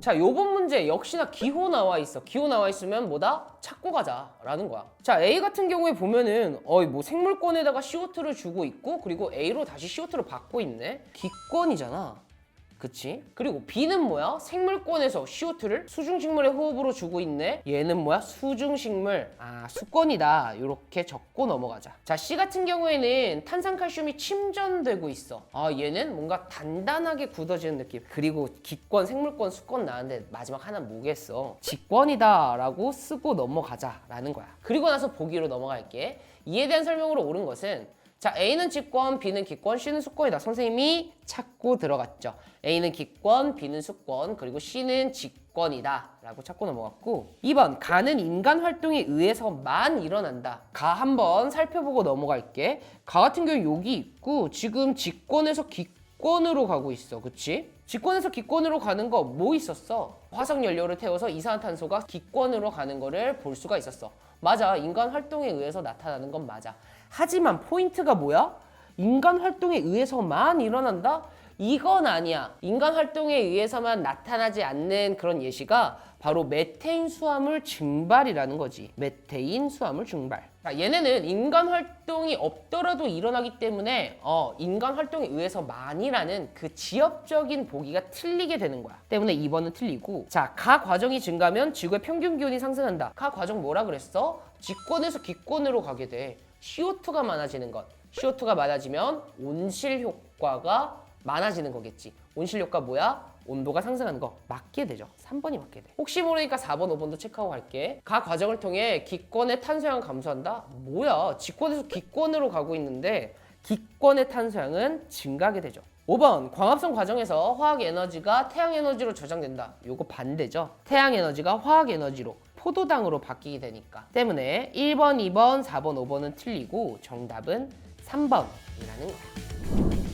자, 요번 문제 역시나 기호 나와 있어. 기호 나와 있으면 뭐다? 찾고 가자 라는 거야. 자, A 같은 경우에 보면은 어이 뭐 생물권에다가 CO2를 주고 있고 그리고 A로 다시 CO2를 받고 있네. 기권이잖아. 그치? 그리고 B는 뭐야? 생물권에서 CO2를 수중식물의 호흡으로 주고 있네. 얘는 뭐야? 수중식물. 아, 수권이다. 이렇게 적고 넘어가자. 자, C 같은 경우에는 탄산칼슘이 침전되고 있어. 아, 얘는 뭔가 단단하게 굳어지는 느낌. 그리고 기권, 생물권, 수권 나왔는데 마지막 하나 뭐겠어? 직권이다 라고 쓰고 넘어가자 라는 거야. 그리고 나서 보기로 넘어갈게. 이에 대한 설명으로 옳은 것은 자, A는 직권, B는 기권, C는 수권이다. 선생님이 찾고 들어갔죠. A는 기권, B는 수권, 그리고 C는 직권이다. 라고 찾고 넘어갔고 2번, 가는 인간 활동에 의해서만 일어난다. 가 한번 살펴보고 넘어갈게. 가 같은 경우 여기 있고 지금 직권에서 기권 으로 가고 있어. 그치? 직권에서 기권으로 가는 거 뭐 있었어? 화석 연료를 태워서 이산화탄소가 기권으로 가는 거를 볼 수가 있었어. 맞아. 인간 활동에 의해서 나타나는 건 맞아. 하지만 포인트가 뭐야? 인간 활동에 의해서만 일어난다? 이건 아니야. 인간 활동에 의해서만 나타나지 않는 그런 예시가 바로 메테인 수화물 증발이라는 거지. 메테인 수화물 증발. 자, 얘네는 인간 활동이 없더라도 일어나기 때문에 어, 인간 활동에 의해서만이라는 그 지엽적인 보기가 틀리게 되는 거야. 때문에 2번은 틀리고 자, 가 과정이 증가하면 지구의 평균 기온이 상승한다. 가 과정 뭐라 그랬어? 직권에서 기권으로 가게 돼. CO2가 많아지는 것. CO2가 많아지면 온실 효과가 많아지는 거겠지. 온실 효과 뭐야? 온도가 상승하는 거 맞게 되죠. 3번이 맞게 돼. 혹시 모르니까 4번, 5번도 체크하고 갈게. 가 과정을 통해 기권의 탄소량 감소한다? 뭐야? 직권에서 기권으로 가고 있는데 기권의 탄소량은 증가하게 되죠. 5번 광합성 과정에서 화학 에너지가 태양 에너지로 저장된다. 요거 반대죠. 태양 에너지가 화학 에너지로 포도당으로 바뀌게 되니까. 때문에 1번, 2번, 4번, 5번은 틀리고 정답은 3번이라는 거야.